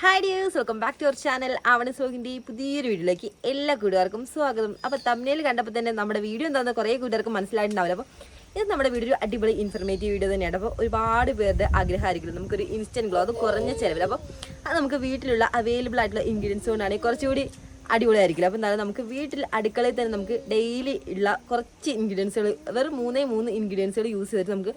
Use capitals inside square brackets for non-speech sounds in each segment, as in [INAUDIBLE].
Hi dears welcome back to our channel ആവണ സോഗിന്റെ പുതിയൊരു വീഡിയോയിലേക്ക് എല്ലാ കൂട്ടുകാർക്കും സ്വാഗതം. അപ്പോൾ തമ്മിൽ കണ്ടപ്പോൾ തന്നെ നമ്മുടെ വീഡിയോ എന്താണെന്ന് കുറേ കൂട്ടുകാർക്ക് മനസ്സിലായിട്ടുണ്ടാവില്ല. അപ്പോൾ ഇത് നമ്മുടെ വീഡിയോ ഒരു അടിപൊളി ഇൻഫർമേറ്റീവ് വീഡിയോ തന്നെയാണ്. അപ്പോൾ ഒരുപാട് പേരുടെ ആഗ്രഹമായിരിക്കും. നമുക്കൊരു ഇൻസ്റ്റന്റ് ഗ്ലോ അത് കുറഞ്ഞ ചിലവിൽ. അപ്പോൾ അത് നമുക്ക് വീട്ടിലുള്ള അവൈലബിൾ ആയിട്ടുള്ള ഇൻഗ്രീഡിയൻസ് കൊണ്ടാണെങ്കിൽ കുറച്ചുകൂടി അടിപൊളിയായിരിക്കില്ല അപ്പോൾ എന്തായാലും നമുക്ക് വീട്ടിൽ അടുക്കളയിൽ തന്നെ നമുക്ക് ഡെയിലി ഉള്ള കുറച്ച് ഇൻഗ്രീഡിയൻസുകൾ വെറും മൂന്നേ മൂന്ന് ഇൻഗ്രീഡിയൻസുകൾ യൂസ് ചെയ്തിട്ട് നമുക്ക്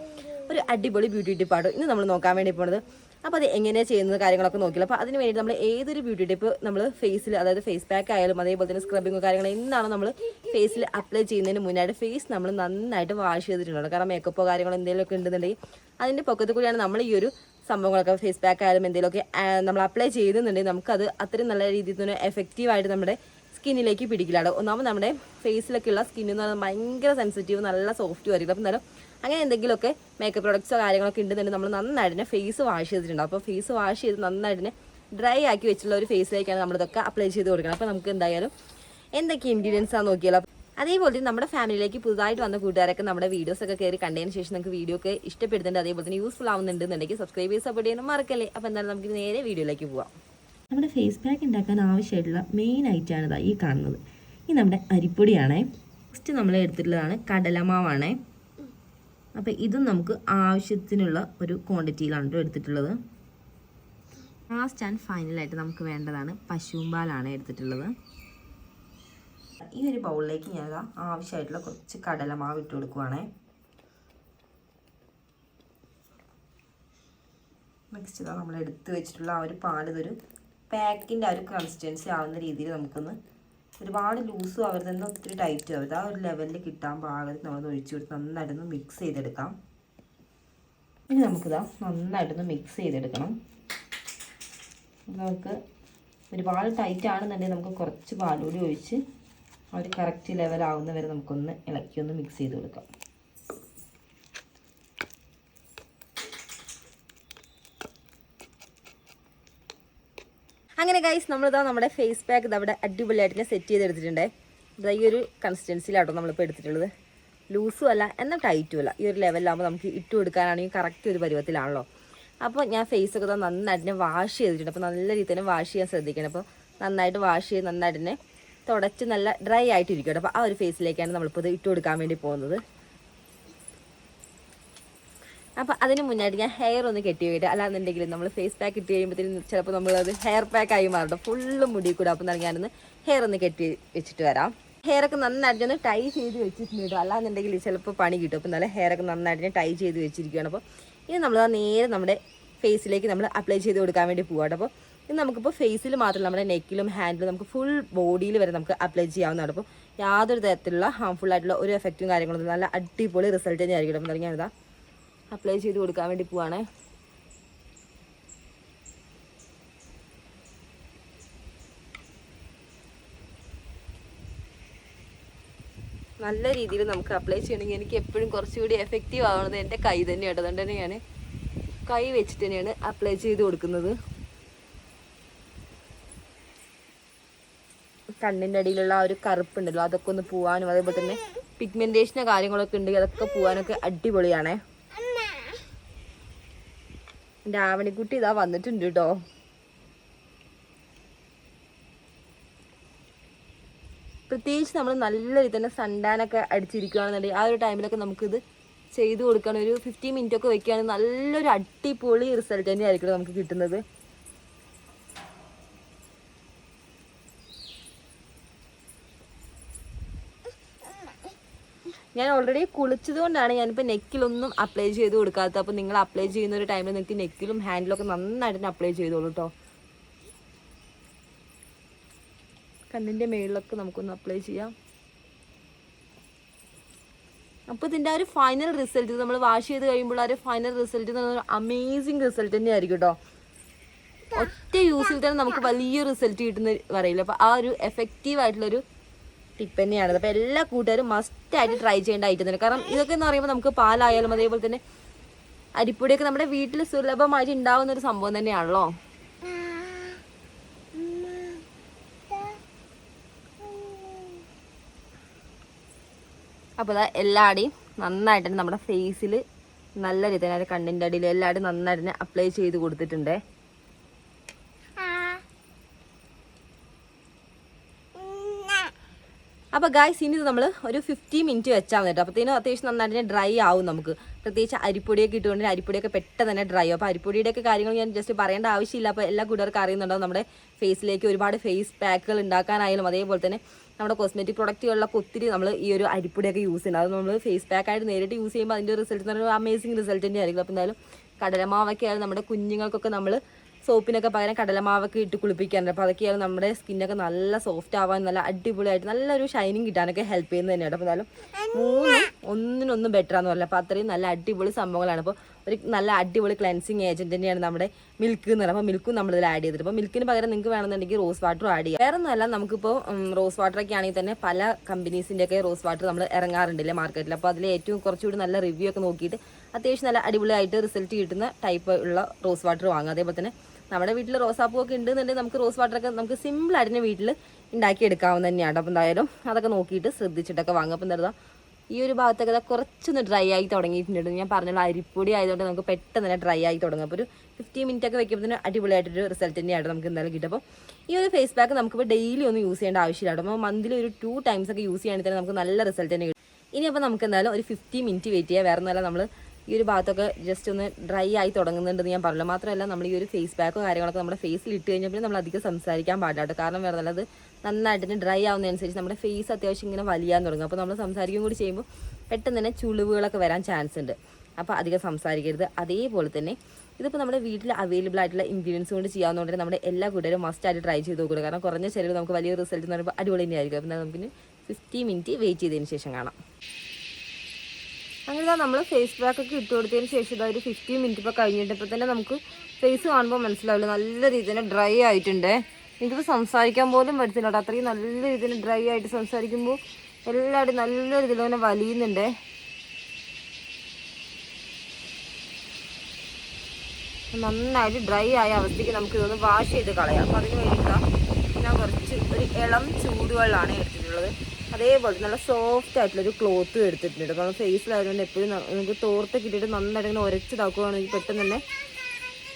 ഒരു അടിപൊളി ബ്യൂട്ടി ടിപ്പാണ് ഇന്ന് നമ്മൾ നോക്കാൻ വേണ്ടി പോണത് അപ്പോൾ അത് എങ്ങനെയാണ് ചെയ്യുന്നത് കാര്യങ്ങളൊക്കെ നോക്കില്ല. അപ്പോൾ അതിന് വേണ്ടി നമ്മൾ ഏതൊരു ബ്യൂട്ടി ടിപ്പ് നമ്മൾ ഫേസിൽ അതായത് ഫേസ് പാക്ക് ആയാലും അതേപോലെ തന്നെ സ്ക്രബിങ്ങോ കാര്യങ്ങളോ എന്താണോ നമ്മൾ ഫേസിൽ അപ്ലൈ ചെയ്യുന്നതിന് മുന്നായിട്ട് ഫേസ് നമ്മൾ നന്നായിട്ട് വാഷ് ചെയ്തിട്ടുണ്ടാവും കാരണം മേക്കപ്പോ കാര്യങ്ങളോ എന്തെങ്കിലുമൊക്കെ ഉണ്ടെന്നുണ്ടെങ്കിൽ അതിന്റെ പൊക്കത്ത് കൂടിയാണ് നമ്മൾ ഈ ഒരു സംഭവങ്ങളൊക്കെ ഫേസ് പാക്ക് ആയാലും എന്തെങ്കിലുമൊക്കെ നമ്മൾ അപ്ലൈ ചെയ്യുന്നുണ്ടെങ്കിൽ നമുക്കത് അത്രയും നല്ല രീതിയിൽ തന്നെ എഫക്റ്റീവായിട്ട് നമ്മുടെ സ്കിന്നിലേക്ക് പിടിക്കില്ല ഒന്നാമത് നമ്മുടെ ഫേസിലൊക്കെയുള്ള സ്കിന്നെന്ന് പറഞ്ഞാൽ ഭയങ്കര സെൻസിറ്റീവ് നല്ല സോഫ്റ്റും ആയിരിക്കും. അപ്പം എന്തായാലും അങ്ങനെ എന്തെങ്കിലുമൊക്കെ മേക്കപ്പ് പ്രൊഡക്ട്സോ കാര്യങ്ങളൊക്കെ ഉണ്ടെന്നുണ്ടെങ്കിൽ നമ്മൾ നന്നായിട്ട് ഫേസ് വാഷ് ചെയ്തിട്ടുണ്ട് അപ്പോൾ ഫേസ് വാഷ് ചെയ്ത് നന്നായിട്ട് ഡ്രൈ ആക്കി വെച്ചിട്ടുള്ള ഒരു ഫേസിലേക്കാണ് നമ്മളിതൊക്കെ അപ്ലൈ ചെയ്ത് കൊടുക്കണം അപ്പോൾ നമുക്ക് എന്തായാലും എന്തൊക്കെ ഇൻഗ്രീഡിയൻസ് ആണെന്ന് നോക്കിയാലോ. അതേപോലെ തന്നെ നമ്മുടെ ഫാമിലിയിലേക്ക് പുതുതായിട്ട് വന്ന കൂട്ടുകാരൊക്കെ നമ്മുടെ വീഡിയോസ് ഒക്കെ കയറി കണ്ടതിന് ശേഷം നമുക്ക് വീഡിയോ ഒക്കെ ഇഷ്ടപ്പെടുന്നുണ്ട്. അതേപോലെ തന്നെ യൂസ്ഫുൾ ആവുന്നുണ്ടെന്നുണ്ടെങ്കിൽ സബ്സ്ക്രൈബ് ചെയ്ത് സപ്പോർട്ട് ചെയ്യാനും മറക്കല്ലേ. അപ്പോൾ എന്തായാലും നമുക്ക് നേരെ വീഡിയോയിലേക്ക് പോവാം. നമ്മുടെ ഫേസ് പാക്ക് ഉണ്ടാക്കാൻ ആവശ്യമായിട്ടുള്ള മെയിൻ ഐറ്റമാണ് ഇതാ ഈ കാണുന്നത്. ഈ നമ്മുടെ അരിപ്പൊടിയാണേ. നെക്സ്റ്റ് നമ്മൾ എടുത്തിട്ടുള്ളതാണ് കടലമാവാണേ. അപ്പോൾ ഇതും നമുക്ക് ആവശ്യത്തിനുള്ള ഒരു ക്വാണ്ടിറ്റിയിലാണ് കേട്ടോ എടുത്തിട്ടുള്ളത്. ലാസ്റ്റ് ആൻഡ് ഫൈനലായിട്ട് നമുക്ക് വേണ്ടതാണ് പശുമ്പാലാണ് എടുത്തിട്ടുള്ളത്. ഈ ഒരു ബൗളിലേക്ക് ഞാൻ ആവശ്യമായിട്ടുള്ള കുറച്ച് കടലമാവ് ഇട്ട് കൊടുക്കുവാണേ. നെക്സ്റ്റ് ഇതാ നമ്മൾ എടുത്ത് വെച്ചിട്ടുള്ള ആ ഒരു പാലിതൊരു പാക്കിന്റെ ആ ഒരു കൺസിസ്റ്റൻസി ആവുന്ന രീതിയിൽ നമുക്കൊന്ന് ഒരുപാട് ലൂസും ആവരുത് എന്നാൽ ഒത്തിരി ടൈറ്റും ആവരുത് ആ ഒരു ലെവലിൽ കിട്ടാൻ പാകത്തിൽ നമ്മൾ ഒഴിച്ചു കൊടുത്ത് നന്നായിട്ടൊന്ന് മിക്സ് ചെയ്തെടുക്കാം. ഇനി നമുക്കിതാ നന്നായിട്ടൊന്ന് മിക്സ് ചെയ്തെടുക്കണം. നമുക്ക് ഒരുപാട് ടൈറ്റ് ആണെന്നുണ്ടെങ്കിൽ നമുക്ക് കുറച്ച് പാലുകൂടി ഒഴിച്ച് ആ ഒരു കറക്റ്റ് ലെവലാവുന്ന വരെ നമുക്കൊന്ന് ഇളക്കി ഒന്ന് മിക്സ് ചെയ്ത് കൊടുക്കാം. അങ്ങനെ ഗൈസ് നമ്മളിതാ നമ്മുടെ ഫേസ് പാക്ക് ഇത് അവിടെ അടിപൊളിയായിട്ട് സെറ്റ് ചെയ്തെടുത്തിട്ടുണ്ട്. ഇതാ ഈ ഒരു കൺസിസ്റ്റൻസിയിലാട്ടോ നമ്മളിപ്പോൾ എടുത്തിട്ടുള്ളത്. ലൂസും അല്ല എന്നാൽ ടൈറ്റും അല്ല. ഈ ഒരു ലെവലിലാകുമ്പോൾ നമുക്ക് ഇട്ട് കൊടുക്കാനാണെങ്കിൽ കറക്റ്റ് ഒരു പരുവത്തിലാണല്ലോ. അപ്പോൾ ഞാൻ ഫേസ് ഒക്കെ നന്നായിട്ട് തന്നെ വാഷ് ചെയ്തിട്ടുണ്ട്. അപ്പോൾ നല്ല രീതിയിൽ തന്നെ വാഷ് ചെയ്യാൻ ശ്രദ്ധിക്കണം. അപ്പോൾ നന്നായിട്ട് വാഷ് ചെയ്ത് നന്നായിട്ട് തന്നെ തുടച്ച് നല്ല ഡ്രൈ ആയിട്ട് ഇരിക്കട്ടെ അപ്പോൾ ആ ഒരു ഫേസിലേക്കാണ് നമ്മളിപ്പോൾ ഇത് ഇട്ട് കൊടുക്കാൻ വേണ്ടി പോകുന്നത്. അപ്പോൾ അതിന് മുന്നായിട്ട് ഞാൻ ഹെയർ ഒന്ന് കെട്ടി വെക്കട്ടെ അല്ലാന്നുണ്ടെങ്കിൽ നമ്മൾ ഫേസ് പാക്ക് ഇട്ട് കഴിയുമ്പോഴത്തേക്കും ചിലപ്പോൾ നമ്മളത് ഹെയർ പാക്ക് ആയി മാറും ഫുള്ള് മുടി കൂടെ. അപ്പം ഞാനൊന്ന് ഹെയർ ഒന്ന് കെട്ടി വെച്ചിട്ട് വരാം. ഹെയർ ഒക്കെ നന്നായിട്ട് ഒന്ന് ടൈ ചെയ്ത് വെച്ചിട്ടുണ്ട് കേട്ടോ അല്ലാന്നുണ്ടെങ്കിൽ ചിലപ്പോൾ പണി കിട്ടും. അപ്പം നല്ല ഹെയർ ഒക്കെ നന്നായിട്ട് ഞാൻ ടൈ ചെയ്ത് വെച്ചിരിക്കുകയാണ്. അപ്പോൾ ഇത് നമ്മൾ നേരെ നമ്മുടെ ഫേസിലേക്ക് നമ്മൾ അപ്ലൈ ചെയ്ത് കൊടുക്കാൻ വേണ്ടി പോവാട്ടോ അപ്പോൾ ഇത് നമുക്കിപ്പോൾ ഫേസിൽ മാത്രമല്ല നമ്മുടെ നെക്കിലും ഹാൻഡിലും നമുക്ക് ഫുൾ ബോഡിയിൽ വരെ നമുക്ക് അപ്ലൈ ചെയ്യാവുന്നതാണ്. അപ്പോൾ യാതൊരു തരത്തിലുള്ള ഹാംഫുൾ ആയിട്ടുള്ള ഒരു എഫക്റ്റും കാര്യങ്ങളൊന്നും നല്ല അടിപൊളി റിസൾട്ട് തന്നെ ആയിരിക്കും അപ്പം ഞാനിതാ അപ്ലൈ ചെയ്ത് കൊടുക്കാൻ വേണ്ടി പോവാണ്. നല്ല രീതിയിൽ നമുക്ക് അപ്ലൈ ചെയ്യണമെങ്കിൽ എനിക്ക് എപ്പോഴും കുറച്ചുകൂടി എഫക്റ്റീവ് ആവുന്നത് എന്റെ കൈ തന്നെയാണ്. അതുകൊണ്ട് തന്നെ ഞാൻ കൈ വെച്ചിട്ട് തന്നെയാണ് അപ്ലൈ ചെയ്ത് കൊടുക്കുന്നത്. കണ്ണിന്റെ അടിയിലുള്ള ആ ഒരു കറുപ്പുണ്ടല്ലോ അതൊക്കെ ഒന്ന് പോവാനും അതേപോലെ തന്നെ പിഗ്മെന്റേഷനോ കാര്യങ്ങളൊക്കെ ഉണ്ടെങ്കിൽ അതൊക്കെ പോവാനൊക്കെ അടിപൊളിയാണേ. എന്റെ ആവണിക്കുട്ടി ഇതാ വന്നിട്ടുണ്ട് കേട്ടോ പ്രത്യേകിച്ച് നമ്മൾ നല്ല രീതി തന്നെ സണ്ടാനൊക്കെ അടിച്ചിരിക്കുകയാണെന്നുണ്ടെങ്കിൽ ആ ഒരു ടൈമിലൊക്കെ നമുക്കിത് ചെയ്ത് കൊടുക്കണം ഒരു ഫിഫ്റ്റീൻ മിനിറ്റ് ഒക്കെ വെക്കുകയാണെങ്കിൽ നല്ലൊരു അടിപൊളി റിസൾട്ട് തന്നെയായിരിക്കും നമുക്ക് കിട്ടുന്നത്. ഞാൻ ഓൾറെഡി കുളിച്ചത് കൊണ്ടാണ് ഞാനിപ്പോൾ നെക്കിലൊന്നും അപ്ലൈ ചെയ്ത് കൊടുക്കാത്തത്. അപ്പോൾ നിങ്ങൾ അപ്ലൈ ചെയ്യുന്ന ഒരു ടൈമിൽ നിങ്ങൾക്ക് നെക്കിലും ഹാൻഡിലൊക്കെ നന്നായിട്ട് തന്നെ അപ്ലൈ ചെയ്തോളൂ കേട്ടോ കണ്ണിന്റെ മേളിലൊക്കെ നമുക്കൊന്ന് അപ്ലൈ ചെയ്യാം. അപ്പോൾ ഇതിന്റെ ആ ഒരു ഫൈനൽ റിസൾട്ട് നമ്മൾ വാഷ് ചെയ്ത് കഴിയുമ്പോൾ ആ ഒരു ഫൈനൽ റിസൾട്ട് എന്ന് പറഞ്ഞാൽ അമേസിങ് റിസൾട്ട് തന്നെയായിരിക്കും കേട്ടോ ഒറ്റ യൂസിൽ തന്നെ നമുക്ക് വലിയ റിസൾട്ട് കിട്ടുന്ന പറയില്ല അപ്പോൾ ആ ഒരു എഫക്റ്റീവ് ആയിട്ടുള്ളൊരു ടിപ്പ് തന്നെയാണ് അപ്പോൾ എല്ലാ കൂട്ടുകാരും മസ്റ്റായിട്ട് ട്രൈ ചെയ്യേണ്ട ഐറ്റം തന്നെ കാരണം ഇതൊക്കെ എന്ന് പറയുമ്പോൾ നമുക്ക് പാലായാലും അതേപോലെ തന്നെ അരിപ്പൊടിയൊക്കെ നമ്മുടെ വീട്ടിൽ സുലഭമായിട്ട് ഉണ്ടാവുന്ന ഒരു സംഭവം തന്നെയാണല്ലോ. അപ്പോൾ ഇതാ എല്ലാവരുടെയും നന്നായിട്ട് നമ്മുടെ ഫേസിൽ നല്ല രീതിയിൽ കണ്ണിന്റെ അടിയിൽ എല്ലാവരും നന്നായിട്ട് അപ്ലൈ ചെയ്ത് കൊടുത്തിട്ടുണ്ട്. അപ്പോൾ ഗായ്സ് ഇനി നമ്മൾ ഒരു ഫിഫ്റ്റി മിനിറ്റ് വെച്ചാൽ മതി കേട്ടോ. അപ്പോഴത്തേനും അത്യാവശ്യം നന്നായിട്ട് ഡ്രൈ ആവും നമുക്ക്. പ്രത്യേകിച്ച് അരിപ്പൊടിയൊക്കെ ഇട്ടുകൊണ്ട് അരിപ്പൊടിയൊക്കെ പെട്ടെന്ന് തന്നെ ഡ്രൈ ആവും. അപ്പോൾ അരിപ്പൊടിയുടെയൊക്കെ കാര്യങ്ങൾ ഞാൻ ജസ്റ്റ് പറയേണ്ട ആവശ്യമില്ല. അപ്പോൾ എല്ലാ കൂട്ടുകാർക്കും അറിയുന്നുണ്ടാവും നമ്മുടെ ഫേസിലേക്ക് ഒരുപാട് ഫേസ് പാക്കുകൾ ഉണ്ടാക്കാനായാലും അതേപോലെ തന്നെ നമ്മുടെ കോസ്മെറ്റിക് പ്രൊഡക്റ്റുകളിലൊക്കെ ഒത്തിരി നമ്മൾ ഈ ഒരു അരിപ്പൊടിയൊക്കെ യൂസ് ചെയ്യുന്നത് അത് നമ്മൾ ഫേസ് പാക്കായിട്ട് നേരിട്ട് യൂസ് ചെയ്യുമ്പോൾ അതിന്റെ റിസൾട്ട് എന്ന് പറയുമ്പോൾ അമേസിങ് റിസൾട്ട് തന്നെ ആയിരിക്കും അപ്പോൾ എന്തായാലും കടലമാവൊക്കെ ആയാലും നമ്മുടെ കുഞ്ഞുങ്ങൾക്കൊക്കെ നമ്മൾ സോപ്പിനൊക്കെ പകരം കടലമാവൊക്കെ ഇട്ട് കുളിപ്പിക്കാറുണ്ട്. അപ്പോൾ അതൊക്കെയാണ് നമ്മുടെ സ്കിന്നൊക്കെ നല്ല സോഫ്റ്റ് ആവാൻ നല്ല അടിപൊളിയായിട്ട് നല്ലൊരു ഷൈനിങ് കിട്ടാനൊക്കെ ഹെൽപ്പ് ചെയ്യുന്നത് തന്നെയാണ്. അപ്പോൾ എന്തായാലും മൂന്നും ഒന്നിനൊന്നും ബെറ്റർ ആണെന്ന് പറഞ്ഞില്ല അപ്പോൾ അത്രയും നല്ല അടിപൊളി സംഭവങ്ങളാണ്. അപ്പോൾ ഒരു നല്ല അടിപൊളി ക്ലൻസിങ് ഏജന്റ് തന്നെയാണ് നമ്മുടെ മിൽക്ക് എന്ന് പറയുന്നത്. അപ്പോൾ മിൽക്കും നമ്മളിതിൽ ആഡ് ചെയ്തിട്ട്. അപ്പോൾ മിൽക്കിന് പകരം നിങ്ങൾക്ക് വേണമെന്നുണ്ടെങ്കിൽ റോസ് വാട്ടർ ആഡ് ചെയ്യാം. വേറെ ഒന്നുമല്ല നമുക്കിപ്പോൾ റോസ് വാട്ടർ ഒക്കെ ആണെങ്കിൽ തന്നെ പല കമ്പനീസിന്റെ ഒക്കെ റോസ് വാട്ടർ നമ്മൾ ഇറങ്ങാറുണ്ടല്ലേ മാർക്കറ്റിൽ അപ്പോൾ അതിൽ ഏറ്റവും കുറച്ചുകൂടി നല്ല റിവ്യൂ ഒക്കെ നോക്കിയിട്ട് അത്യാവശ്യം നല്ല അടിപൊളിയായിട്ട് റിസൾട്ട് കിട്ടുന്ന ടൈപ്പ് ഉള്ള റോസ് വാട്ടർ വാങ്ങുക. അതേപോലെ തന്നെ നമ്മുടെ വീട്ടിൽ റോസാപ്പൂ ഒക്കെ ഉണ്ടെന്നുണ്ടെങ്കിൽ നമുക്ക് റോസ് വാട്ടറൊക്കെ നമുക്ക് സിമ്പിൾ ആയിട്ട് തന്നെ വീട്ടിൽ ഉണ്ടാക്കി എടുക്കാവുന്ന തന്നെയാണ്. അപ്പം എന്തായാലും അതൊക്കെ നോക്കിയിട്ട് ശ്രദ്ധിച്ചിട്ടൊക്കെ വാങ്ങുക. അപ്പം എന്താ ഈ ഒരു ഭാഗത്തൊക്കെ ദാ കുറച്ചൊന്ന് ഡ്രൈ ആയി തുടങ്ങിയിട്ടുണ്ട്. ഞാൻ പറഞ്ഞല്ലോ അരിപ്പൊടി ആയതുകൊണ്ട് നമുക്ക് പെട്ടെന്ന് തന്നെ ഡ്രൈ ആയി തുടങ്ങും. അപ്പോൾ ഒരു ഫിഫ്റ്റി മിനിറ്റ് ഒക്കെ വെക്കുമ്പോൾ അടിപൊളിയായിട്ടൊരു റിസൾട്ട് തന്നെയാണ് നമുക്ക് എന്തായാലും കിട്ടും അപ്പോൾ ഈ ഒരു ഫേസ് പാക്ക് നമുക്കിപ്പോൾ ഡെയിലി ഒന്നും യൂസ് ചെയ്യേണ്ട ആവശ്യമില്ല അപ്പോൾ മന്ത്ലി ഒരു ടു ടൈംസ് ഒക്കെ യൂസ് ചെയ്യുകയാണെങ്കിൽ തന്നെ നമുക്ക് നല്ല റിസൾട്ട് തന്നെ കിട്ടും. ഇനി അപ്പോൾ നമുക്ക് എന്തായാലും ഒരു ഫിഫ്റ്റി മിനിറ്റ് വെയിറ്റ് ചെയ്യാം. വേറെ നല്ല നമ്മൾ ഈ ഒരു ഭാഗത്തൊക്കെ ജസ്റ്റ് ഒന്ന് ഡ്രൈ ആയി തുടങ്ങുന്നുണ്ടെന്ന് ഞാൻ പറഞ്ഞു മാത്രമല്ല നമ്മൾ ഈ ഒരു ഫേസ് പാക്കോ കാര്യങ്ങളൊക്കെ നമ്മുടെ ഫേസിൽ ഇട്ട് കഴിഞ്ഞാൽ പിന്നെ നമ്മൾ അധികം സംസാരിക്കാൻ പാടില്ലട്ടോ കാരണം വേറെ നല്ലത് നന്നായിട്ട് ഡ്രൈ ആവുന്നതനുസരിച്ച് നമ്മുടെ ഫേസ് അത്യാവശ്യം ഇങ്ങനെ വലിയാൻ തുടങ്ങും. അപ്പോൾ നമ്മൾ സംസാരിക്കും കൂടി ചെയ്യുമ്പോൾ പെട്ടെന്ന് തന്നെ ചുളിവുകളൊക്കെ വരാൻ ചാൻസ് ഉണ്ട്. അപ്പോൾ അധികം സംസാരിക്കരുത്. അതേപോലെ തന്നെ ഇതിപ്പോൾ നമ്മുടെ വീട്ടിൽ അവൈലബിൾ ആയിട്ടുള്ള ഇൻഗ്രീഡിയൻസ് കൊണ്ട് ചെയ്യാവുന്നതുകൊണ്ട് തന്നെ നമ്മുടെ എല്ലാ മസ്റ്റ് ആയിട്ട് ട്രൈ ചെയ്ത് നോക്കുക കാരണം കുറഞ്ഞ ചിലവ് നമുക്ക് വലിയ റിസൾട്ട് എന്ന് പറയുമ്പോൾ അടിപൊളി തന്നെയായിരിക്കും. അപ്പോൾ നമുക്ക് ഫിഫ്റ്റി മിനിറ്റ് വെയിറ്റ് ചെയ്തതിന് ശേഷം കാണാം. അങ്ങനെ നമ്മൾ ഫേസ് പാക്ക് ഒക്കെ ഇട്ട് കൊടുത്തതിന് ശേഷം ഇതാ ഒരു ഫിഫ്റ്റീൻ മിനിറ്റ് ഇപ്പോൾ കഴിഞ്ഞിട്ട് ഇപ്പോൾ തന്നെ നമുക്ക് ഫേസ് കാണുമ്പോൾ മനസ്സിലാവില്ല. നല്ല രീതിയിൽ ഡ്രൈ ആയിട്ടുണ്ട്. എനിക്കിപ്പോൾ സംസാരിക്കാൻ പോലും പറ്റത്തില്ല കേട്ടോ. അത്രയും നല്ല രീതിയിൽ ഡ്രൈ ആയിട്ട് സംസാരിക്കുമ്പോൾ എല്ലാവരും നല്ല രീതിയിൽ തന്നെ വലിയുന്നുണ്ട്. നന്നായിട്ട് ഡ്രൈ ആയ അവസ്ഥയ്ക്ക് നമുക്ക് ഇതൊന്ന് വാഷ് ചെയ്ത് കളയാം. അപ്പോൾ അതിന് വേണ്ടിയിട്ടാണ് ഞാൻ കുറച്ച് ഒരു ഇളം ചൂടുവെള്ളമാണ് എടുത്തിട്ടുള്ളത്. അതേപോലെ നല്ല സോഫ്റ്റ് ആയിട്ടുള്ള ഒരു ക്ലോത്ത് എടുത്തിട്ടുണ്ട് കാരണം ഫേസിലായതുകൊണ്ട് എപ്പോഴും നമുക്ക് തോർത്ത് കിട്ടിയിട്ട് നന്നായിട്ട് ഇങ്ങനെ ഉരച്ചിതാക്കുകയാണെങ്കിൽ പെട്ടെന്ന് തന്നെ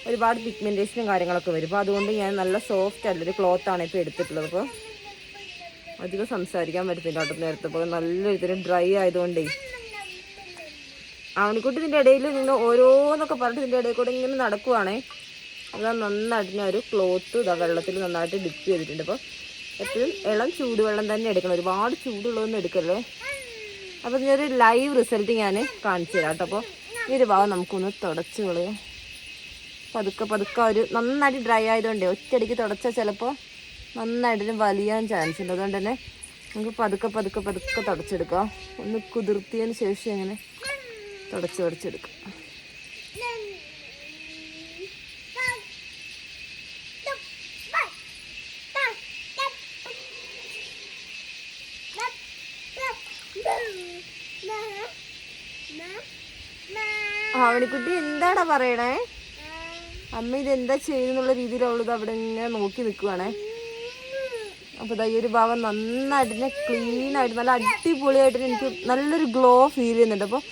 ഒരുപാട് പിഗ്മെന്റേഷനും കാര്യങ്ങളൊക്കെ വരും. അപ്പോൾ അതുകൊണ്ട് ഞാൻ നല്ല സോഫ്റ്റ് ആയിട്ടുള്ളൊരു ക്ലോത്താണ് ഇപ്പോൾ എടുത്തിട്ടുള്ളത്. അപ്പോൾ അധികം സംസാരിക്കാൻ പറ്റത്തില്ല കേട്ടോ നേരത്തെ. അപ്പോൾ നല്ല ഇതിന് ഡ്രൈ ആയതുകൊണ്ടേ. അവനിക്കുട്ടി ഇതിന്റെ ഇടയിൽ നിങ്ങൾ ഓരോന്നൊക്കെ പറഞ്ഞിട്ട് ഇതിന്റെ ഇടയിൽ കൂടെ ഇങ്ങനെ നടക്കുവാണേ. അത് നന്നായിട്ട് ഞാൻ ഒരു ക്ലോത്ത് വെള്ളത്തിൽ നന്നായിട്ട് ഡിപ്പ് ചെയ്തിട്ടുണ്ട്. അപ്പോൾ എപ്പോഴും ഇളം ചൂടുവെള്ളം തന്നെ എടുക്കണം. ഒരുപാട് ചൂടുള്ളതൊന്നും എടുക്കല്ലേ അപ്പോൾ ഇതിനൊരു ലൈവ് റിസൾട്ട് ഞാൻ കാണിച്ചു തരാം കേട്ടോ. അപ്പോൾ ഈ ഒരു ഭാഗം നമുക്കൊന്ന് തുടച്ച് കളയാം പതുക്കെ പതുക്കെ ഒരു നന്നായിട്ട് ഡ്രൈ ആയതുകൊണ്ടേ ഒറ്റയടിക്ക് തുടച്ചാൽ ചിലപ്പോൾ നന്നായിട്ടൊരു വലിയാൻ ചാൻസ് ഉണ്ട്. അതുകൊണ്ട് തന്നെ നമുക്ക് പതുക്കെ പതുക്കെ പതുക്കെ തുടച്ചെടുക്കാം. ഒന്ന് കുതിർത്തിയതിന് ശേഷം ഇങ്ങനെ തുടച്ച് തുടച്ചെടുക്കാം ആവണിക്കുട്ടി എന്താടാ പറയണേ? അമ്മ ഇതെന്താ ചെയ്യുന്നുള്ള രീതിയിൽ അവളിത് അവിടെ ഇങ്ങനെ നോക്കി നിൽക്കുവാണേ അപ്പോൾ ഈ ഒരു ഭാവം നന്നായിട്ട് തന്നെ ക്ലീൻ ആയിട്ട് നല്ല അടിപൊളിയായിട്ട് എനിക്ക് നല്ലൊരു ഗ്ലോ ഫീൽ ചെയ്യുന്നുണ്ട്. അപ്പോൾ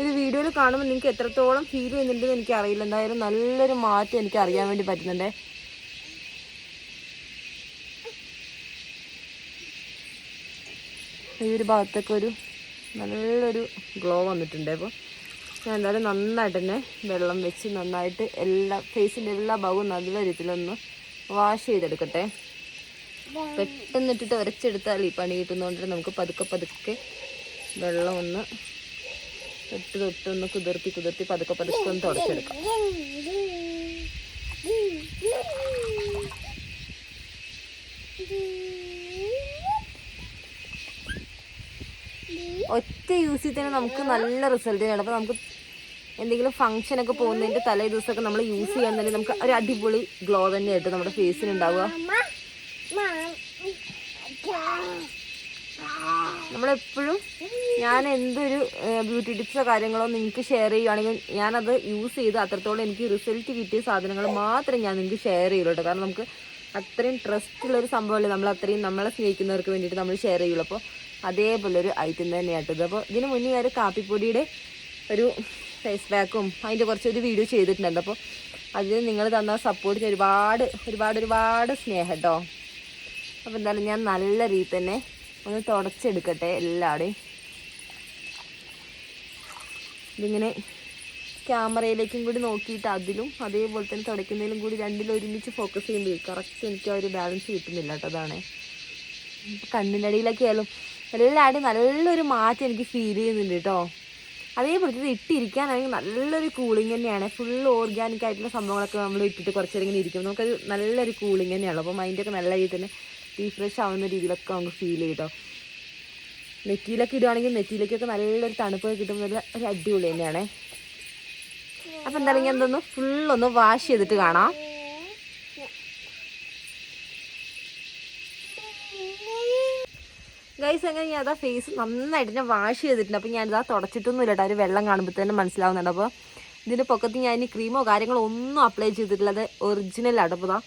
ഒരു വീഡിയോയിൽ കാണുമ്പോൾ നിങ്ങൾക്ക് എത്രത്തോളം ഫീൽ ചെയ്യുന്നുണ്ടെന്ന് എനിക്ക് അറിയില്ല എന്തായാലും നല്ലൊരു മാറ്റം എനിക്ക് അറിയാൻ വേണ്ടി പറ്റുന്നുണ്ടേ. ഈ ഒരു ഭാഗത്തൊക്കെ ഒരു നല്ലൊരു ഗ്ലോ വന്നിട്ടുണ്ട്. അപ്പോൾ ഞാൻ എന്തായാലും നന്നായിട്ട് തന്നെ വെള്ളം വെച്ച് നന്നായിട്ട് എല്ലാ ഫേസിന്റെ എല്ലാ ഭാഗവും നല്ല രീതിയിലൊന്ന് വാഷ് ചെയ്തെടുക്കട്ടെ. പെട്ടെന്നിട്ടിട്ട് ഉരച്ചെടുത്താൽ ഈ പണി കിട്ടുന്നതുകൊണ്ട് നമുക്ക് പതുക്കെ പതുക്കെ വെള്ളം ഒന്ന് തൊട്ട് തൊട്ട് ഒന്ന് കുതിർത്തി കുതിർത്തി പതുക്കെ പതുക്കെ ഒന്ന് തുടച്ചെടുക്കാം. [LAUGHS] ഒറ്റ യൂസിൽ തന്നെ നമുക്ക് നല്ല റിസൾട്ട് ചെയ്യണം അപ്പോൾ നമുക്ക് എന്തെങ്കിലും ഫംഗ്ഷൻ ഒക്കെ പോകുന്നതിന്റെ തലേ ദിവസമൊക്കെ നമ്മൾ യൂസ് ചെയ്യാന്നുണ്ടെങ്കിൽ നമുക്ക് ഒരു അടിപൊളി ഗ്ലോ തന്നെയായിട്ട് നമ്മുടെ ഫേസിന് ഉണ്ടാവുക. നമ്മളെപ്പോഴും ഞാൻ എന്തൊരു ബ്യൂട്ടി ടിപ്സോ കാര്യങ്ങളോ നിങ്ങൾക്ക് ഷെയർ ചെയ്യുകയാണെങ്കിൽ ഞാനത് യൂസ് ചെയ്ത് അത്രത്തോളം എനിക്ക് റിസൾട്ട് കിട്ടിയ സാധനങ്ങൾ മാത്രം ഞാൻ നിങ്ങൾക്ക് ഷെയർ ചെയ്യുള്ളൂ കേട്ടോ. കാരണം നമുക്ക് അത്രയും ട്രസ്റ്റ് ഉള്ള ഒരു സംഭവമല്ലേ നമ്മൾ അത്രയും നമ്മളെ സ്നേഹിക്കുന്നവർക്ക് വേണ്ടിയിട്ട് നമ്മൾ ഷെയർ ചെയ്യുള്ളൂ. അപ്പോൾ അതേപോലെ ഒരു ഐറ്റം തന്നെയാട്ടത് അപ്പോൾ ഇതിന് മുന്നേ ഞാൻ കാപ്പിപ്പൊടിയുടെ ഒരു ഫേസ് പാക്കും അതിന്റെ കുറച്ചൊരു വീഡിയോ ചെയ്തിട്ടുണ്ട് അപ്പോൾ അതിന് നിങ്ങൾ തന്ന സപ്പോർട്ടിന് ഒരുപാട് ഒരുപാട് ഒരുപാട് സ്നേഹം കേട്ടോ അപ്പോൾ എന്തായാലും ഞാൻ നല്ല രീതി തന്നെ ഒന്ന് തുടച്ചെടുക്കട്ടെ എല്ലാവരുടെയും. ഇതിങ്ങനെ ക്യാമറയിലേക്കും കൂടി നോക്കിയിട്ട് അതിലും അതേപോലെ തന്നെ തുടയ്ക്കുന്നതിലും കൂടി രണ്ടിലും ഒരുമിച്ച് ഫോക്കസ് ചെയ്യുമ്പോൾ കറക്റ്റ് എനിക്ക് ആ ഒരു ബാലൻസ് കിട്ടുന്നില്ല കേട്ടോ അതാണ്. കണ്ണിനടിയിലൊക്കെ ആയാലും എല്ലാവരുടെയും നല്ലൊരു മാറ്റം എനിക്ക് ഫീൽ ചെയ്യുന്നുണ്ട് കേട്ടോ അതേപോലെ ഇത് ഇട്ടിരിക്കാനാണെങ്കിൽ നല്ലൊരു കൂളിംഗ് തന്നെയാണ്. ഫുൾ ഓർഗാനിക് ആയിട്ടുള്ള സംഭവങ്ങളൊക്കെ നമ്മൾ ഇട്ടിട്ട് കുറച്ച് നേരം ഇങ്ങനെ ഇരിക്കും നമുക്കത് നല്ലൊരു കൂളിംഗ് തന്നെയാണ് അപ്പോൾ മൈൻഡൊക്കെ നല്ല രീതിയിൽ തന്നെ റീഫ്രഷ് ആവുന്ന രീതിയിലൊക്കെ നമുക്ക് ഫീൽ ചെയ്യും നെറ്റിയിലൊക്കെ ഇടുവാണെങ്കിൽ നെറ്റിയിലേക്കൊക്കെ നല്ലൊരു തണുപ്പൊക്കെ കിട്ടുമ്പോൾ നല്ല ഒരു അടിപൊളി തന്നെയാണ്. അപ്പം എന്തായാലും ഞാൻ എന്തൊന്ന് ഫുള്ളൊന്ന് വാഷ് ചെയ്തിട്ട് കാണാം. ഗൈസ് അങ്ങനെ ഞാൻ അതാ ഫേസ് നന്നായിട്ട് ഞാൻ വാഷ് ചെയ്തിട്ടുണ്ട്. അപ്പം ഞാനിതാ തുടച്ചിട്ടൊന്നും ഇല്ല കേട്ടോ ഒരു വെള്ളം കാണുമ്പോൾ തന്നെ മനസ്സിലാവുന്നുണ്ട്. അപ്പോൾ ഇതിന്റെ പൊക്കത്ത് ഞാൻ ഇനി ക്രീമോ കാര്യങ്ങളോ ഒന്നും അപ്ലൈ ചെയ്തിട്ടില്ല. അത് ഒറിജിനലാണ് അപ്പോൾ ഇതാ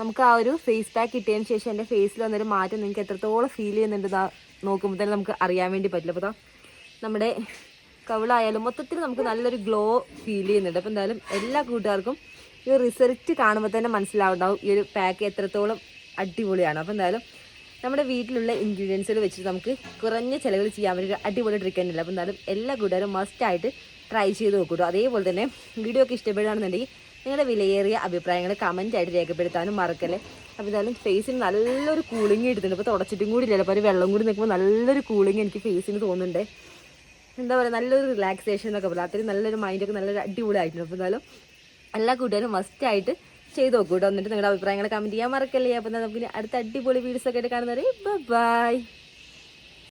നമുക്ക് ആ ഒരു ഫേസ് പാക്ക് കിട്ടിയതിന് ശേഷം എന്റെ ഫേസിൽ വന്നൊരു മാറ്റം നിങ്ങൾക്ക് എത്രത്തോളം ഫീൽ ചെയ്യുന്നുണ്ട് ഇതാ നോക്കുമ്പോൾ തന്നെ നമുക്ക് അറിയാൻ വേണ്ടി പറ്റില്ല. അപ്പോൾ ഇതാ നമ്മുടെ കവിളായാലും മൊത്തത്തിൽ നമുക്ക് നല്ലൊരു ഗ്ലോ ഫീൽ ചെയ്യുന്നുണ്ട്. അപ്പോൾ എന്തായാലും എല്ലാ കൂട്ടുകാർക്കും ഈ റിസൾട്ട് കാണുമ്പോൾ തന്നെ മനസ്സിലാവുണ്ടാവും ഈ ഒരു പാക്ക് എത്രത്തോളം അടിപൊളിയാണ്. അപ്പോൾ എന്തായാലും നമ്മുടെ വീട്ടിലുള്ള ഇൻഗ്രീഡിയൻസുകൾ വെച്ചിട്ട് നമുക്ക് കുറഞ്ഞ ചിലവിൽ ചെയ്യാൻ ഒരു അടിപൊളി ട്രിക്ക് തന്നെയല്ല. അപ്പോൾ എന്തായാലും എല്ലാ കൂട്ടുകാരും മസ്റ്റായിട്ട് ട്രൈ ചെയ്ത് നോക്കൂട്ടോ. അതേപോലെ തന്നെ വീഡിയോ ഒക്കെ ഇഷ്ടപ്പെടുകയാണെന്നുണ്ടെങ്കിൽ നിങ്ങളുടെ വിലയേറിയ അഭിപ്രായങ്ങൾ കമന്റ് ആയിട്ട് രേഖപ്പെടുത്താനും മറക്കല്ലേ. അപ്പോൾ എന്തായാലും ഫേസിന് നല്ലൊരു കൂളിംഗ് കിട്ടുന്നുണ്ട്. ഇപ്പോൾ തുടച്ചിട്ടും കൂടി ഇല്ലല്ലോ. ഒരു വെള്ളം കൂടി നിൽക്കുമ്പോൾ നല്ലൊരു കൂളിംഗ് എനിക്ക് ഫേസിന് തോന്നുന്നുണ്ട്. എന്താ പറയുക നല്ലൊരു റിലാക്സേഷൻ എന്നൊക്കെ പറയാം. അത്രയും നല്ലൊരു മൈൻഡൊക്കെ നല്ലൊരു അടിപൊളിയായിട്ടുണ്ട്. അപ്പോൾ എന്തായാലും എല്ലാ കൂട്ടുകാരും മസ്റ്റായിട്ട് ചെയ്ത് നോക്കൂ കേട്ടോ എന്നിട്ട് നിങ്ങളുടെ അഭിപ്രായങ്ങൾ കമന്റ് ചെയ്യാൻ മറക്കല്ലേ. അപ്പോൾ നമുക്ക് അടുത്ത അടിപൊളി വീഡിയോസ് ഒക്കെ ആയിട്ട് കാണുന്നവരെ ബൈ